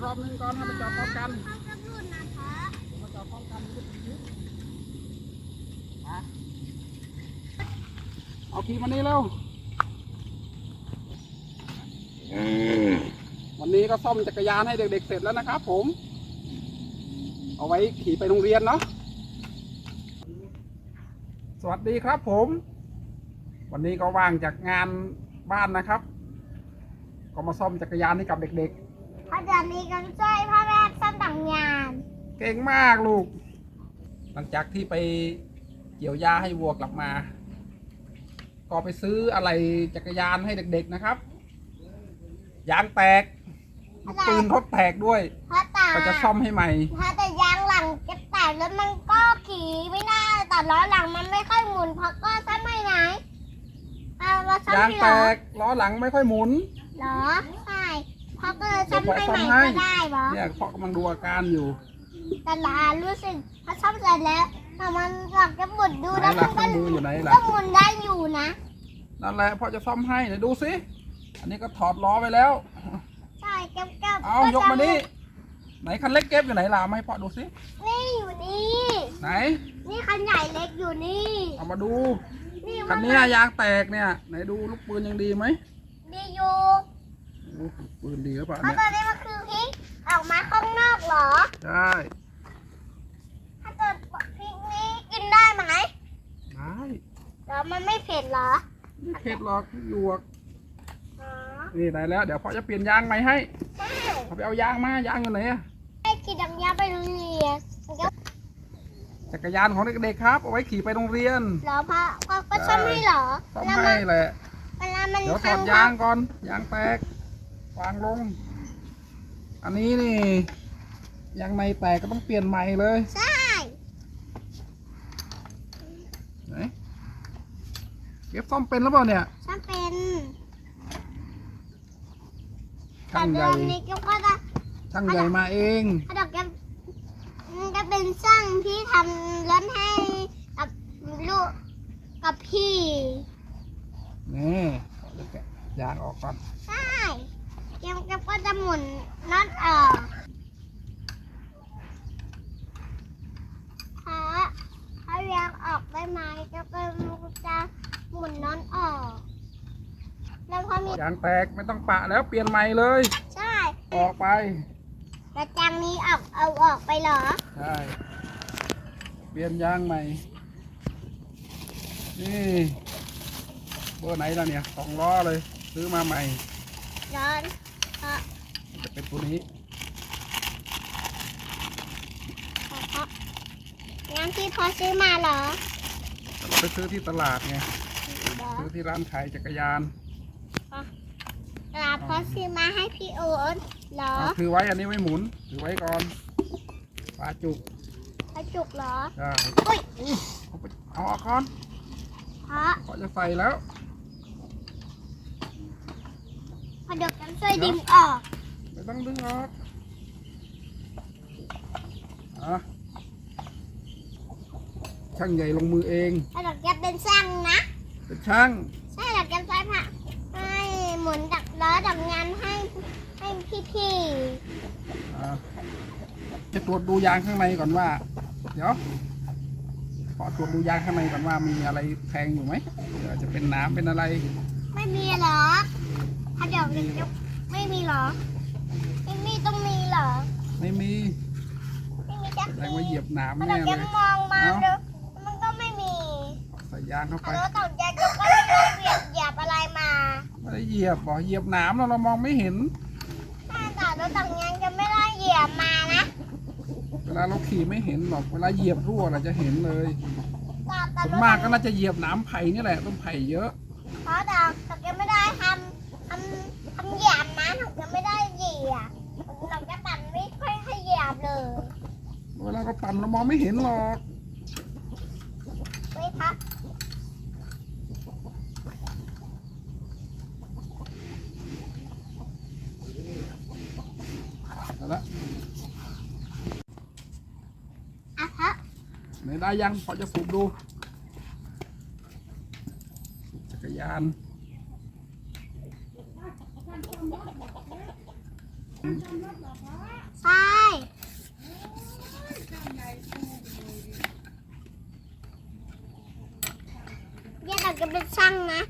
จะปัดรอบนึงก่อนให้มันจอดพร้อมกันเขาจะรุ่นนะคะมาจอดพร้อมกันมันก็จะยึดมาเอาขี่มานี่เร็ววันนี้ก็ซ่อมจักรยานให้เด็กๆเสร็จแล้วนะครับผม เอาไว้ขี่ไปโรงเรียนเนาะ สวัสดีครับผม วันนี้ก็ว่างจากงานบ้านนะครับ ก็มาซ่อมจักรยานให้กับเด็กเพราะเดี๋ยวนี้ก็ช่วยพ่อแม่สร้างต่างงานๆเก่งมากลูก หลังจากที่ไปเกี่ยวหญ้าให้วัวกลับมา ก็ไปซื้ออะไรจักรยานให้เด็กๆนะครับ ยางแตกลูกปืนทดแตกด้วยเพราะตาก็จะซ่อมให้ใหม่ถ้าแต่ยางหลังจะแตกแล้วมันก็ขี่ไม่ได้แต่ล้อหลังมันไม่ค่อยหมุนเพราะก็ซ่อมไม่ไหนเอาเราซ่อมยางให้แตเหรอกล้อหลังไม่ค่อยหมุน เหรอใช่ เพราะก็เลยซ่อมให้ใหม่เดี๋ยวพ่อซ่อมให้ก็ได้เหรอเนี่ยพ่อกำลังดูอาการอยู่แต่ลารู้สึกพอซ่อมเสร็จแล้วแต่มันหลังจะหมุนดูไหนแล้วล่ะมันเคก็รื่องมืออยู่ไหนล่ะก็หมุนได้อยู่นะ นั่นแหละพ่อจะซ่อมให้เดี๋ยวดูสิอันนี้ก็ถอดล้อไปแล้ว ใช่เก็บเก็บเอายกมานี่ไหนคันเล็กเก็บอยู่ไหนล่ะมาให้พ่อดูสินี่อยู่นี่ ไหน นี่คันใหญ่เล็กอยู่นี่ เอามาดูนี่คันเนี้ยยางแตกเนี่ย ไหนดูลูกปืนยังดีไหมดีอยู่โอ้ลูก ปืนดีหรือเปล่าเพราะเนี่ยตอนนี้มันคือพริกออกมาข้างนอกเหรอ ใช่ถ้าเกิดพริกนี้กินได้ไหมได้แล้วมันไม่เผ็ดเหรอไม่เผ็ดหรอกหยวกอ๋อนี่ได้แล้ว เดี๋ยวพ่อจะเปลี่ยนยางใหม่ให้ใช่เอาไปเอายางมายางอยู่ไหนอะให้ขี่ดังยาไปโรงเรียนมันก็จักรยานของเด็กๆครับเอาไว้ขี่ไปโรงเรียนเหรอพระก็ก็ซ่อมให้เหรอซ่อมเวลาให้มันแหละเวลามันเดี๋ยวถพัองดยางก่อนยางแตก วางลง อันนี้นี่ยางในแตกก็ต้องเปลี่ยนใหม่เลยใช่ไหนเก็บซ่อมเป็นหรือเปล่าเนี่ยฉันเป็นช่างใหแต่ญ่เดือนนี้ก็จะช่างใหญ่มาเองถ้าดอกแกก็เป็นช่างที่ทำรถให้กับลูกกับพี่ นี่เดี๋ยวแกะยางออกก่อนใช่ เกมก็จะหมุนน็อตออกถ้าถ้าเรียงออกได้ไหมก็จะจะหมุนน็อตออก แล้วพอมียางแตกไม่ต้องปะแล้วเปลี่ยนใหม่เลย ใช่ออกไปกระจังนี้ออกเอาออกไปเหรอ ใช่ เปลี่ยนยางใหม่ นี่เบอร์ไหนล่ะเนี่ยสองล้อเลย ซื้อมาใหม่ร้อนเพราะ จะเป็นตัวนี้เพราะเพราะงั้นที่พอซื้อมาเหรอเราไปซื้อที่ตลาดไงเหรอซื้อที่ร้านขายจักรยานตลาดพอซื้อมาให้พี่โอ๊ตเหรอเอาถือไว้อันนี้ไว้หมุนถือไว้ก่อนปลาจุกกระจุกเหรอใช่อุ้ยเอาไปเอาออกก่อนเพราะเขาจะใส่แล้ว พ อเดี๋ยวกันช่วยดึงออก ไม่ต้องดึงออกอะช่างใหญ่ลงมือเอง ถ้าเดี๋ยวจะเป็นช่างนะ เป็นช่าง ใช่เดี๋ยวจะใช้ผ้าให้หมุนดักล้อดักงานให้ให้พี่อะจะตรวจดูยางข้างในก่อนว่า เดี๋ยว ขอตรวจดูยางข้างในก่อนว่ามีอะไรแทงอยู่ไหมเดี๋ยวจะเป็นน้ำเป็นอะไร ๆไม่มีเหรอ ถ้าเดี๋ยวจะไม่มีเหรอ ไม่มีต้องมีเหรอ ไม่มีไม่มีจะแสดงว่าเหยียบน้ำถ้าแน่เดี๋ยวเลจะยมองมาเอ้าเดี๋ยวมันก็ไม่มีใส่ยางเข้าไป แล้วตกใจก็ไม่รู้เหยียบเหยียบอะไรมา ไม่ได้เหยียบบอกเหยียบน้ำแล้วเรามองไม่เห็น ถ้าแต่รถต่างงานจะไม่ได้เหยียบมานะเวลาเราขี่ไม่เห็นหรอกเวลาเหยียบรั่วเราจะเห็นเลยแต่แต่ส่วนรถมากก็น่าจะเหยียบน้ำไผ่นี่แหละต้นไผ่เยอะ เพราะแต่แต่จะไม่ได้ทำทำทำเหยียบนะถึงจะไม่ได้เหยียบเราจะปั่นไม่ค่อยให้เหยียบเลยเวลาเราปั่นเรามองไม่เห็นหรอกไม่พักเอาละอะพักไหนได้ยังพอจะสูบดูสูบจักรยาน ใช่เดี๋ยวเราจะเป็นช่างนะ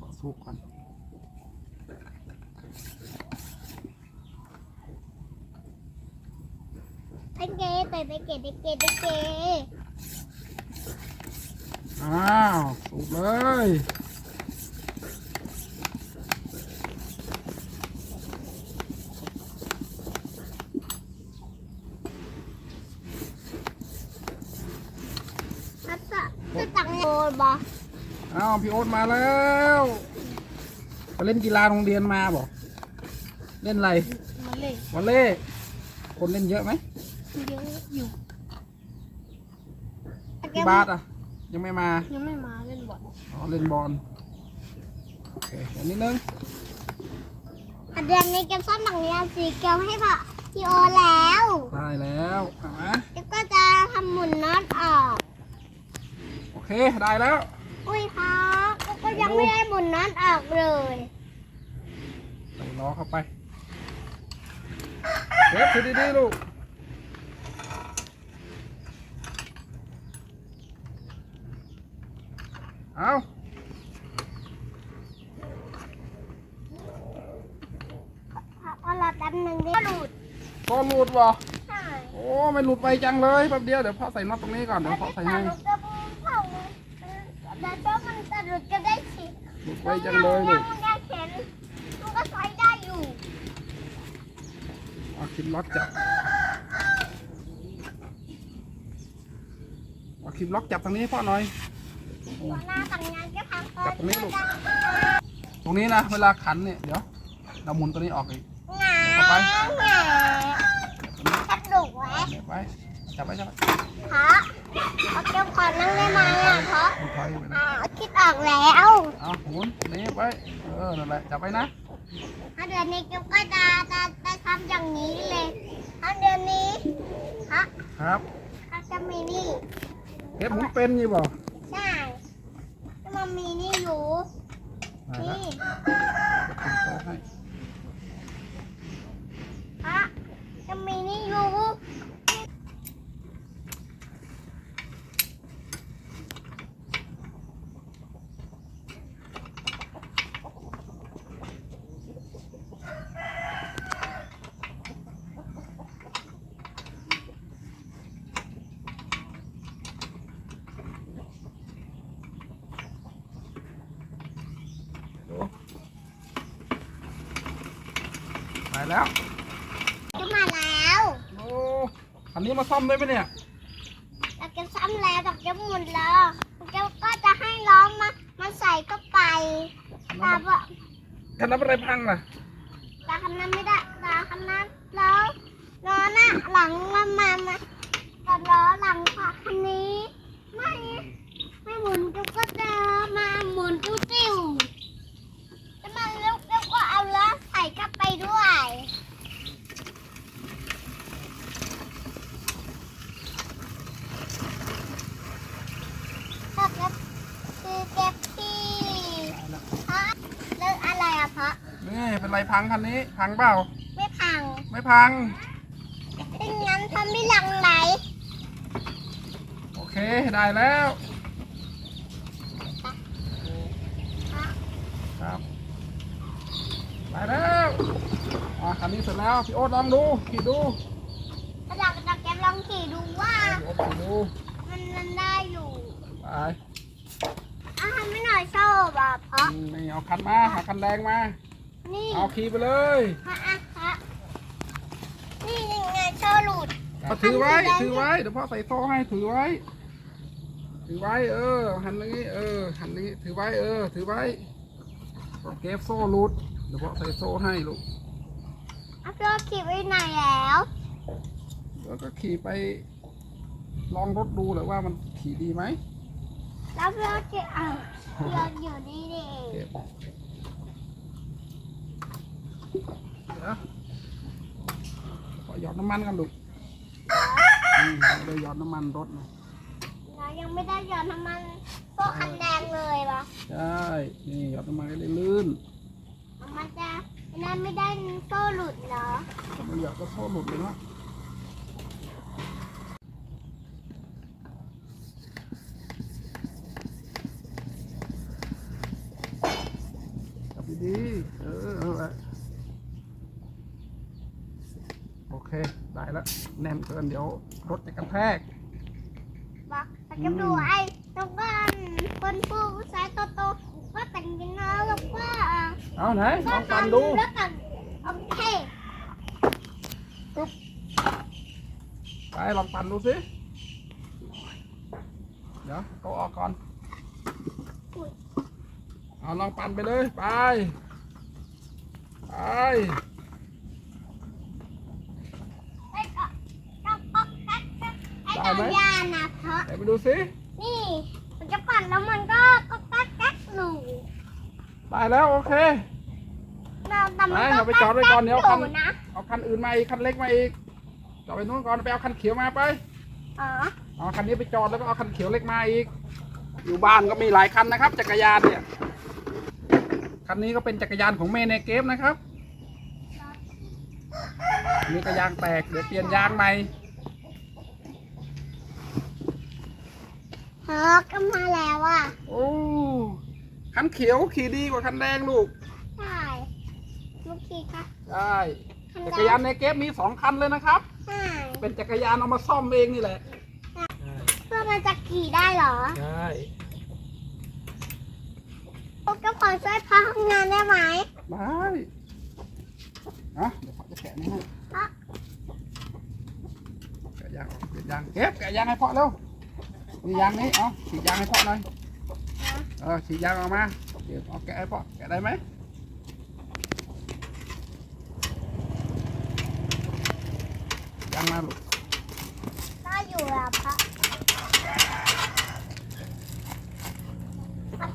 ขอสุกก่อน ไปเกะไปไปเกะไปเกะไปเกะ อ้าวสุกเลย แล้วจะจะตังโงบอ อ้าวพี่โอ๊ตมาแล้วไปเล่นกีฬาโรงเรียนมาบอกเล่นอะไรมาเลยวอลเล่คนเล่นเยอะไหมเยอะอยู่พี่บาสอะ ยังไม่มายังไม่มาเล่นบอลอ๋อเล่นบอลโอเคเดี๋ยวนิดนึงเดือนนี้เก็บซ่อมหนังยางสีเกลให้พ่อพี่โอแล้วได้แล้วเอามาแล้วก็จะทำหมุนน็อตออก โอเค ได้แล้ว อุ้ยครับแล้วก็ยังไม่ได้หมุนน็อตออกเลยใส่ล้อเข้าไปเก็บถือดีๆลูกเอาพอเราแป๊บหนึ่งได้หลุดก็หลุดวะใช่โอ้ไม่หลุดไปจังเลยแป๊บเดียวเดี๋ยวพ่อใส่น็อตตรงนี้ก่อนเดี๋ยวพ่อใส่ให้ หลุดก็พุ่งเข้าแต่ถ้ามันจะหลุ ดก็ได้สิหลุดไปจังเลยลูยักงมันยังเข็นมันก็ใช้ได้อยู่เอาคลิปล็อกจับเอาคลิปล็อกจับตรงนี้ให้พ่อหน่อย หัวหน้าทำงานก็พังจับตรงนี้ลูก ตรงนี้นะ เวลาขันเนี่ยเดี๋ยวเราหมุนตัวนี้ออกอีก หงาเข้าไป หงาสนุกไหมเก็บไว้จับไว้จับไว้เพราะเอาเก็บขอนั่งได้ไหมอะเพราะมันถอยไปนะ อ่าคิด ออกแล้วเอาหมุนนี่ไว้เออนั่นแหละจับไว้นะถ้าเดือนนี้เก็บก็จะจะจะทำอย่างนี้เลยถ้าเดือนนี้ฮะครับเขาจะมีนี่เก็บหมุนเป็นยี่บ่ใช่จะมามีนี่อยู่ได้แล้วนี่เป็นโซ่ให้ฮะจะมีนี่อยู่ ดูไป แล้วจะมาแล้ว โอ้คันนี้มาซ่อมได้ไหมเนี่ย เราจะซ้ำแล้วเราจะหมุนแล้วเราก็จะให้ล้อมมามาใส่เข้าไปแต่ว่าคันนั้นเป็นอะไรพังล่ะแต่คันนั้นไม่ได้แต่คันนั้นแล้วล้อหน้าหลังมันมามาแต่ล้อหลังค่ะคันนี้ ไม่ไม่หมุนจุกก็จะมาหมุนติ้วติ้วจะมาแล้วแล้วก็เอาล้ อใส่เข้าไปด้วยแล้วก็คือเก็บที่พระเลือกอะไรอะพระนี่เป็นไรพังคันนี้พังเปล่า ไม่พังไม่พัง เป็นงั้นทำไม่หลังไหลโอเคได้แล้วครับ ได้แล้วอะคันนี้เสร็จแล้วพี่โอ๊ตลองดูขี่ดูถ้าอยากจะแกลองขี่ดูว่า พี่โอ๊ตขี่ดูมันมันได้อยู่ไปอาทำไม่หน่อยชอบอะเพราะนี่เอาคันมาหาคันแดงมานี่เอาขี่ไปเลยพระอะพระนี่ยังไงชอบหลุด เอาถือไว้ถือไว้เดี๋ยวพ่อใส่โซ่ให้ถือไว้ ถือไว้ เออหันนี้เออหันนี้ถือไว้เออ ถือไว้เก็บโซ่รูด เดี๋ยวพ่อใส่โซ่ให้ลูกเอาพี่ขี่ไว้ไหนแล้วแล้วก็ขี่ไป ลองรถดูเลยว่ามันขี่ดีไหมแล้วพี่ขี่อะพี่อยู่นี่ดิเก็บเดี๋ยวขอหยอดน้ำมันกันลูกอืมเลยหยอดน้ำมันรถหน่อยเรายังไม่ได้หยอดน้ำมันพวกคันแดงเลยวะใช่ นี่หยอดน้ำมันให้ได้ลื่น อันนั้นไม่ได้โซ่หลุดเหรอไม่อยากจะโทษหลุดเลยนะจับดีๆเออเอาละโอเค ได้แล้วแน่นเกินเดี๋ยวรถจะกระแทกบอกแต่ก็ดูไอ้ตรงบ้านคนผู้ชายโตๆว่าแต่งกันนะแล้วว่า เอาไหนลก็องปันทำดูแล้วกันโอเคไปลองปั่นดูสิเดี๋ยวก็ออกก่อนเอาลองปั่นไปเลย ไป ไปไอ้ก็ก็ก็ก็ก็ไอ้ดาวยานะเพราะเดี๋ยวไปดูสินี่ มันจะปั่นแล้วมันก็ก็ก็ก็หลู ได้แล้วโอเค เราแต่มันไปก็เอาไปจอดไว้ก่อนเดี๋ยวคันหลูนะเอาคันอื่นมาอีกคันเล็กมาอีกจอดไปนู้นก่อนไปเอาคันเขียวมาไปอ๋อเอาคันนี้ไปจอดแล้วก็เอาคันเขียวเล็กมาอีก อยู่บ้านก็มีหลายคันนะครับ จักรยานเนี่ยคันนี้ก็เป็นจักรยานของเมย์ในเกมนะครับนี่ก็ยางแตกเดี๋ยวเปลี่ยนยางใหม่เออก็มาแล้วอะโอ้ คันเขียวขี่ดีกว่าคันแดงลูกใช่ลูกทีค่ะใช่จักรยานในเกมมีสองคันเลยนะครับใช่เป็นจักรยานเอามาซ่อมเองนี่แหละเพื่อมันจะขี่ได้เหรอใช่พวกก็ขอช่วยพ่อทำงานได้ไหมได้อะเดี๋ยวพ่อจะแกะนี่ให้พ่อแกะยางออกเปลี่ยนยางเก็บแกะยางให้พ่อเร็วนี่ยางนี้เอาฉีดยางให้พ่อหน่อย เออฉีดยางออกมา เดี๋ยวเอาแกะให้พ่อแกะได้ไหมยางมาลูกได้อยู่แล้วพ่อ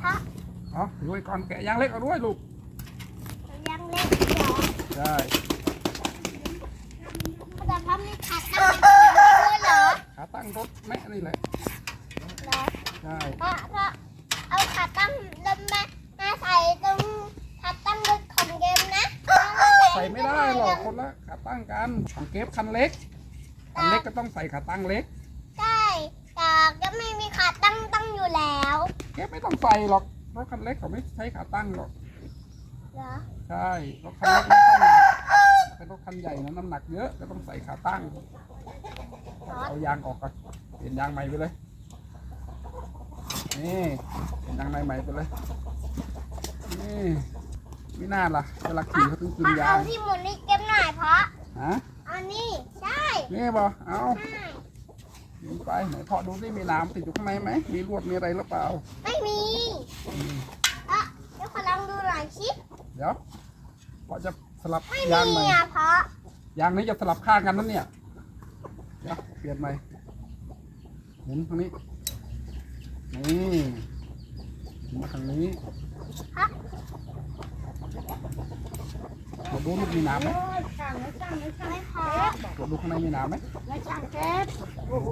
พ่อเอาดูไว้ก่อนแกะยางเล็กเอาด้วยลูกยังเล็กอยู่ใช่แต่พ่อไม่ขาดตั้งด้วยเหรอขาตั้งรถแม่นี่แหละเหรอใช่พ่อพ่อเอาขาตั้งลมมามาใส่ตรงขาตั้งรถของเกมนะ ใส่ไม่ได้หรอกคนละขาตั้งกันของ เก็บคันเล็ก คันเล็กก็ต้องใส่ขาตั้งเล็ก ใช่แต่ก็ไม่มีขาตั้งตั้งอยู่แล้ว เก็บไม่ต้องใส่หรอกรถคันเล็กเขาไม่ใช้ขาตั้งหรอก เหรอ ใช่รถคันเล็กไม่ต้องเป็นรถคันใหญ่นะน้ำหนักเยอะก็ต้องใส่ขาตั้ง เอายางออกก่อนเปลี่ยนยางใหม่ไปเลย นี่เปลี่ยนยางใหม่ใหม่ไปเลย นี่ไม่น่าล่ะเวลาขี่เขาต้องกินพ่อยาเอาง ที่หมุนนี่เก็บหน่อยเพราะ ฮะอั นนี้ใช่นี่บอเอาใช่หยิบไปไหนพอดูสิมีน้ำติดอยู่ข้างในไหม มีลวดมีอะไรหรือเปล่า ไม่มีอืมอะเดี๋ยวขอลองดูหน่อยสิเดี๋ยวพอจะสลับไม่ยางมีใหม่อะเพราะยางนี้จะสลับข้างกันนั่นเนี่ยเดี๋ยวเปลี่ยนใหม่หมุนทางนี้ นี่หมุนมาทางนี้ตร วจดูลูกมีน้ำไหมสั่งไม่สั่งไม่สั่งไม่พอตรวดูข้างในมีน้ำไหมไม่สั่งเก็บโอ้โห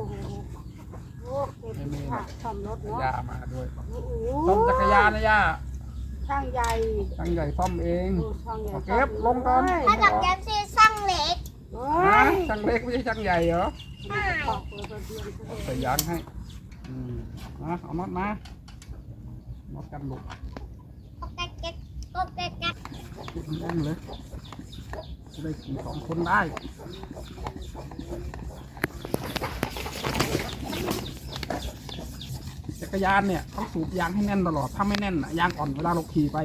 โอ้โหไม่มีหรอกซ่อมรถเนาะย่ามาด้วยโอ้อมจักรยานนะย่าช่างใหญ่ช่างใหญ่ซ่อมเองเก็บลงก่อนถ้าจากเก็บซีสั่งเล็กฮะช่างเล็กไม่ใช่ช่างใหญ่เหรอใช่ใส่ยางให้อืมาเอาน็อตมาน็อตกันลูกก็แก๊กแก๊กก็แก๊กแก๊ กจุดแน่นเลยจะได้ขี่สองคนได้จักรยานเนี่ยต้องสูบยางให้แน่นตลอดถ้าไม่แน่นน่ะยางอ่อนเวลาเราขี่ไป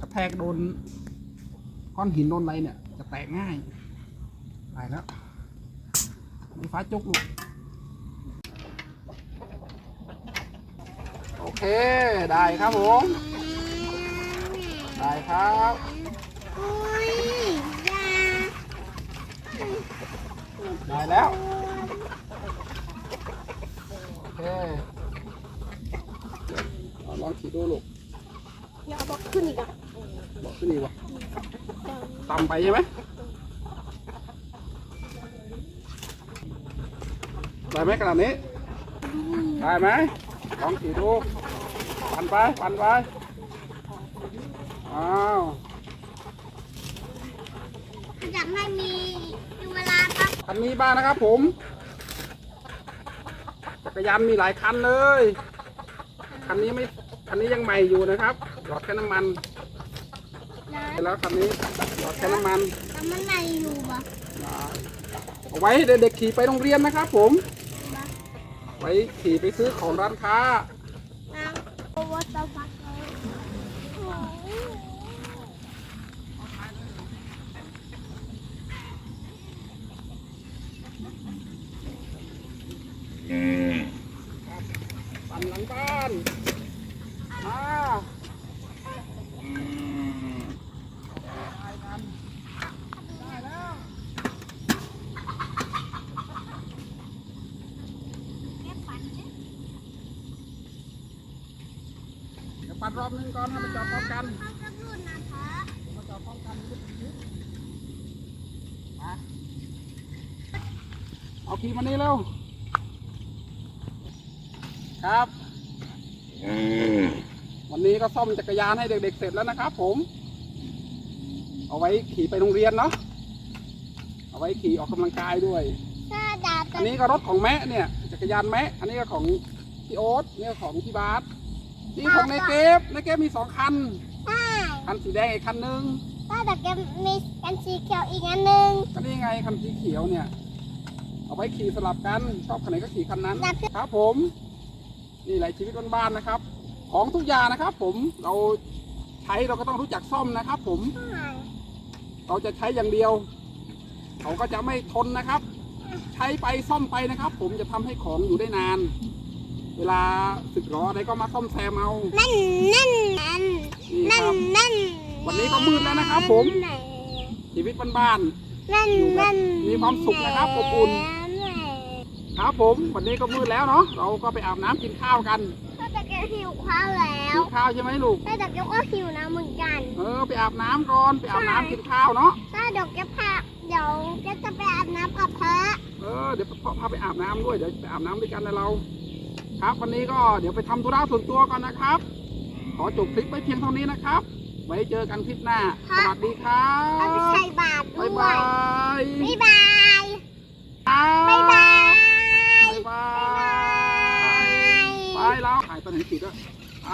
กระแทกโดนก้อนหินโดนอะไรเนี่ย จะแตกง่ายไปแล้วมีฟ้าจุกลูกโอเค ได้ครับผม ได้ครับ อุ้ยยาได้แล้วโอเคเอาลองขี่ดูลูกอย่าเอาบอกขึ้นอีกอะบอกขึ้นดีกว่าต่ำไปใช่ไหมได้ไหมขนาดนี้ได้ไหมลองขี่ดูปันไปปันไปอ้าว ไม่มีเวลาครับคันนี้บ้างนะครับผมจักรยานมีหลายคันเลยคันนี้ไม่คันนี้ยังใหม่อยู่นะครับหยอดแค่น้ำมันนะเสร็จแล้วคันนี้หยอดแค่น้ำมันแล้วมันไหนอยู่บ่เอาไว้ให้เด็กๆขี่ไปโรงเรียนนะครับผมไว้ขี่ไปซื้อของร้านค้า นะโอ้ว่าจะฟักเลยโอ้ย ปั่นหลังบ้า นมาปั่นรอบนึงก่อนให้มันจอดพร้อมกันเขาจะพูดนะคะมาจอดพร้อมกันดนิดมาเอาขี่มานี่เร็วครับ วันนี้ก็ซ่อมจักรยานให้เด็กๆเสร็จแล้วนะครับผม เอาไว้ขี่ไปโรงเรียนเนาะ เอาไว้ขี่ออกกำลังกายด้วยถ้าดาบอันนี้ก็รถของแม่เนี่ย จักรยานแม่อันนี้ก็ของพี่โอ๊ตเนี่ยของพี่บาสนี่ของในเก็บในเก็บมีสองคันใช่คันสีแดงอีกคันนึงถ้าดาบแกมีกันสีเขียวอีกอันหนึ่งก็นี่ไงคันสีเขียวเนี่ย เอาไว้ขี่สลับกันชอบคันไหนก็ขี่คันนั้น ครับผม นี่แหละชีวิตบ้านๆนะครับ ของทุกอย่างนะครับ ผมเราใช้เราก็ต้องรู้จักซ่อมนะครับ ผมใช่เราจะใช้อย่างเดียวเขาก็จะไม่ทนนะครับ ใช้ไปซ่อมไปนะครับ ผมจะทำให้ของอยู่ได้นาน เวลาสึกหรออะไรก็มาซ่อมแซมเอานั่นนั่นนั่นนี่นั่คนรับนั่นวันนี้ก็มืดแล้วนะครับ ผมชีวิตบ้านนั่นอยู่แบบนั่นมีความสุขนะครับอบอุ่นๆ ครับผมวันนี้ก็มืดแล้วเนาะเราก็ไปอาบน้ำกินข้าวกันถ้าดาบแกหิวข้าวแล้วกินข้าวใช่ไหมลูกถ้าดาบแกก็หิวนะเหมือนกัน เออไปอาบน้ำก่อนไปอาบน้ำกินข้าวเนาะถ้าดอกแกพาเดี๋ยวแกจะไปอาบน้ำกับพระเออเดี๋ยวพ่อพาไปอาบน้ำด้วยเดี๋ยวไปอาบน้ำด้วยกันนะเรา ครับวันนี้ก็เดี๋ยวไปทำธุระส่วนตัวก่อนนะครับ ขอจบคลิปไว้เพียงเท่านี้นะครับ ไว้เจอกันคลิปหน้าสวัสดีครัเอาไปบใส่บาตรด้บ๊าวยยบายบ๊ายบาย บ๊ายบายบ๊าย บาย ไปแล้วถ่ายตอนไหนขีดอะไป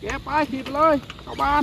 แกไปขีดไปเลยเข้าบ้าน